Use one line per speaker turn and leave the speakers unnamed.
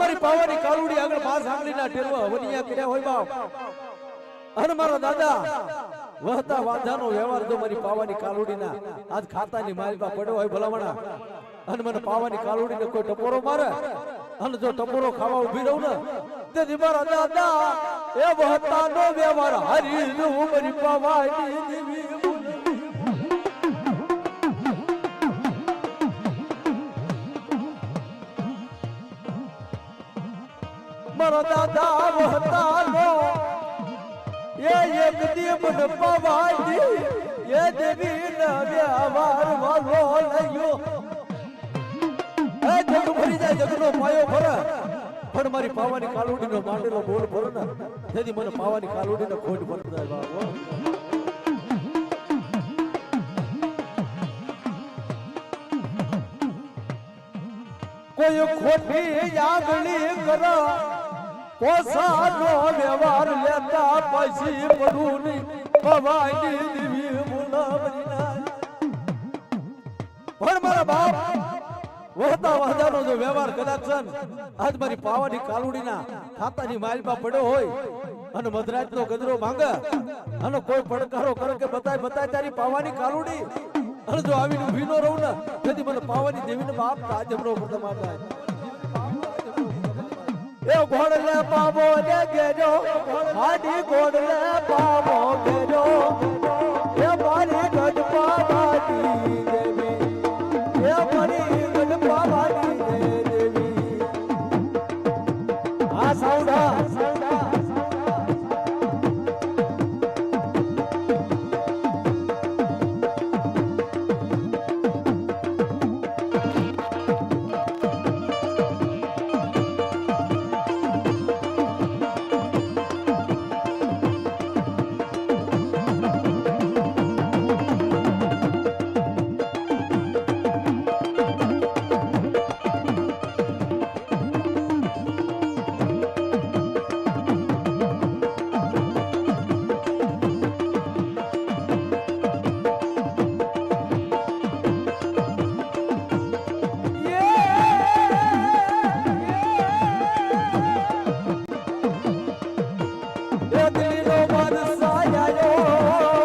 મારી પાવાની કાલુડી આગળ કર્યા હોય બાપ. અને મારો દાદા, વહતા વાંધાનો વ્યવહાર પાવાની કાલુડીના આજ ખાતાની માલપા પડ્યો હોય ભલામણા, અને પાવાની કાલુડીને કોઈ ટપોરો મારે, અને જો ટપોરો ખાવા ઊભી રહું ને, તેથી મારા દાદા, એ વહતાનો વ્યવહાર હરી નું મારી પાવાની દેવી મારા દાદા વહતાનો ભરી ભરે. પણ મારી પાવાની કાલુડીનો માંડેલો બોલ ભરે ને. જેથી મને પાવાની કાલુડીનો ખોટ જાય બાબો કોઈ ખોટી આગળી કર પોસાનો વ્યવહાર લેતા પછી પડું નહીં ભવાની દેવી બોલાવરી પણ મારા બાપ, વહતા વાજાનો જો વ્યવહાર કદાચ આજ મારી પાવાની કાલુડીના ખાતાની માલમાં પડ્યો હોય અને મધરાજનો ગજરો માંગે અને કોઈ પડકારો કરે કે બતાય બતાય તારી પાવાની કાલુડી. અને જો આવીને ઊભી ન રહું ને, તેથી મને પાવાની દેવીને બાપ તાજમનો પ્રથમ આટાય એ ઘોડલે પામો ને ગેજો, હાડી ઘોડલે પામો ગેજો. એ મારી ગઢપા માટી દેવી, એ મારી ગઢપા માટી દેવી. આ સાઉડા